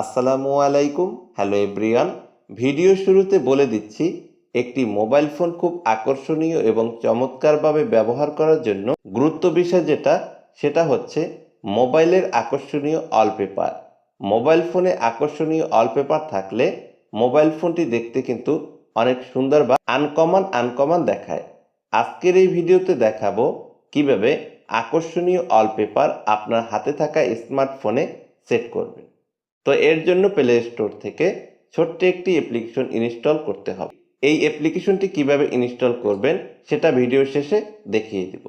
আসসালামু আলাইকুম। Hello everyone video শুরুতে বলে দিচ্ছি, একটি মোবাইল ফোন খুব আকর্ষণীয় এবং চমৎকারভাবে ব্যবহার করার জন্য গুরুত্ব বিষয় যেটা, সেটা হচ্ছে মোবাইলের আকর্ষণীয় অলপেপার মোবাইল ফোনে আকর্ষণীয় অলপেপার থাকলে মোবাইল ফোনটি দেখতে কিন্তু অনেক সুন্দর বা আনকমন আনকমন দেখায়। আজকের এই ভিডিওতে দেখাবো কীভাবে আকর্ষণীয় অলপেপার আপনার হাতে থাকা স্মার্টফোনে সেট করবেন। তো এর জন্য প্লে স্টোর থেকে ছোট্ট একটি অ্যাপ্লিকেশন ইনস্টল করতে হবে। এই অ্যাপ্লিকেশনটি কীভাবে ইনস্টল করবেন সেটা ভিডিও শেষে দেখিয়ে দিব।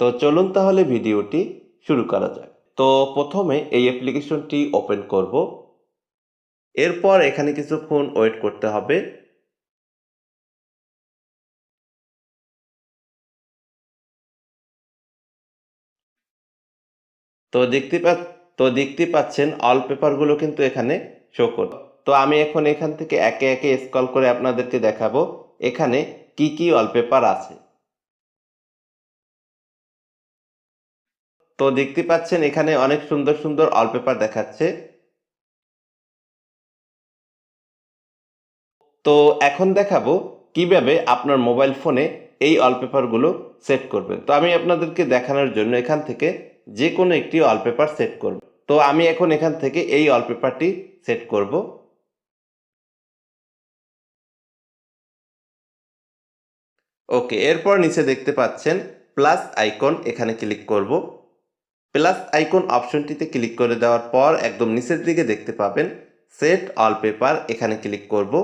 তো চলুন তাহলে ভিডিওটি শুরু করা যাক। তো প্রথমে এই অ্যাপ্লিকেশনটি ওপেন করব। এরপর এখানে কিছুক্ষণ ওয়েট করতে হবে। তো দেখতে পা তো দেখতে পাচ্ছেন অল পেপারগুলো কিন্তু এখানে শো করবে তো আমি এখন এখান থেকে একে একে স্কল করে আপনাদেরকে দেখাবো, এখানে কি কি ওয়ালপেপার আছে। তো দেখতে পাচ্ছেন, এখানে অনেক সুন্দর সুন্দর ওয়ালপেপার দেখাচ্ছে। তো এখন দেখাবো কীভাবে আপনার মোবাইল ফোনে এই ওয়ালপেপারগুলো সেট করবেন। তো আমি আপনাদেরকে দেখানোর জন্য এখান থেকে যে কোনো একটি ওয়ালপেপার সেট করব। তো আমি এখন এখান থেকে এই ওয়ালপেপারটি সেট করব। ওকে, এরপর নিচে দেখতে পাচ্ছেন প্লাস আইকন এখানে ক্লিক করব। প্লাস আইকন অপশনটিতে ক্লিক করে দেওয়ার পর একদম নিচের দিকে দেখতে পাবেন সেট ওয়ালপেপার এখানে ক্লিক করব।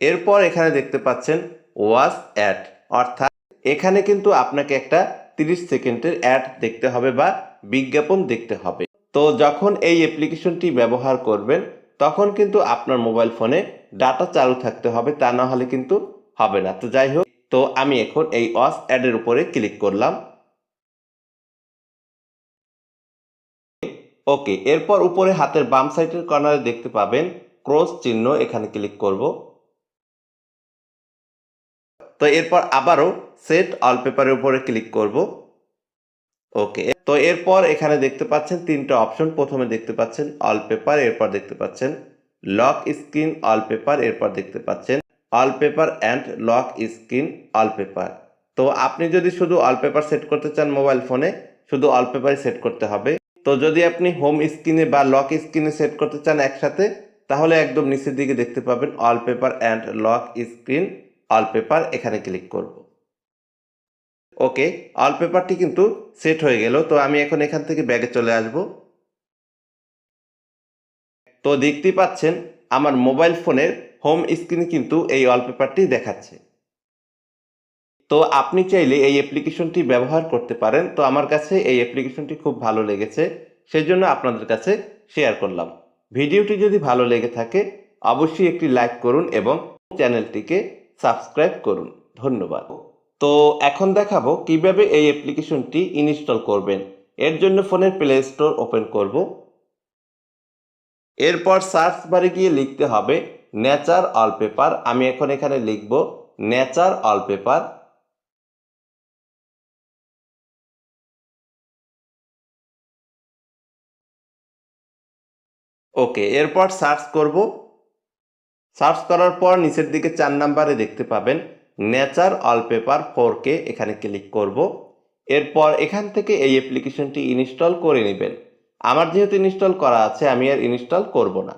এরপর এখানে দেখতে পাচ্ছেন ওয়াস অ্যাড অর্থাৎ এখানে কিন্তু আপনাকে একটা 30 সেকেন্ডের অ্যাড দেখতে হবে বা বিজ্ঞাপন দেখতে হবে। তো যখন এই অ্যাপ্লিকেশনটি ব্যবহার করবেন, তখন কিন্তু আপনার মোবাইল ফোনে ডাটা চালু থাকতে হবে, তা না হলে কিন্তু হবে না। তো যাই হোক, তো আমি এখন এই ওয়াস অ্যাডের উপরে ক্লিক করলাম। ওকে এরপর উপরে হাতের বাম সাইডের কর্নারে দেখতে পাবেন ক্রস চিহ্ন, এখানে ক্লিক করব। তো এরপর আবারও সেট অলপেপারের উপরে ক্লিক করব। ওকে, তো এরপর এখানে দেখতে পাচ্ছেন তিনটা অপশন। প্রথমে দেখতে পাচ্ছেন অলপেপার এরপর দেখতে পাচ্ছেন লক স্ক্রিন অলপেপার এরপর দেখতে পাচ্ছেন wallpaper and lock screen wallpaper তো আপনি যদি শুধু অলপেপার সেট করতে চান মোবাইল ফোনে, শুধু অলপেপারই সেট করতে হবে। তো যদি আপনি হোম স্ক্রিনে বা লক স্ক্রিনে সেট করতে চান একসাথে, তাহলে একদম নিচের দিকে দেখতে পাবেন wallpaper and lock screen wallpaper এখানে ক্লিক করব। ওকে অলপেপারটি কিন্তু সেট হয়ে গেল, তো আমি এখন এখান থেকে ব্যাগে চলে আসব। তো দেখতেই পাচ্ছেন, আমার মোবাইল ফোনের হোম স্ক্রিনে কিন্তু এই ওয়ালপেপারটি দেখাচ্ছে। তো আপনি চাইলে এই অ্যাপ্লিকেশনটি ব্যবহার করতে পারেন, তো আমার কাছে এই অ্যাপ্লিকেশনটি খুব ভালো লেগেছে, সেজন্য আপনাদের কাছে শেয়ার করলাম। ভিডিওটি যদি ভালো লেগে থাকে, অবশ্যই একটি লাইক করুন এবং চ্যানেলটিকে সাবস্ক্রাইব করুন। ধন্যবাদ। তো এখন দেখাবো কীভাবে এই অ্যাপ্লিকেশনটি ইনস্টল করবেন। এর জন্য ফোনের প্লে স্টোর ওপেন করব। এরপর সার্চ বারে গিয়ে লিখতে হবে নেচার অলপেপার আমি এখন এখানে লিখব নেচার অলপেপার ওকে এরপর সার্চ করব। সার্চ করার পর নিচের দিকে চার নাম্বারে দেখতে পাবেন নেচার অলপেপার ফোর কে এখানে ক্লিক করব। এরপর এখান থেকে এই অ্যাপ্লিকেশনটি ইনস্টল করে নেবেন। আমার যেহেতু ইনস্টল করা আছে, আমি আর ইনস্টল করব না।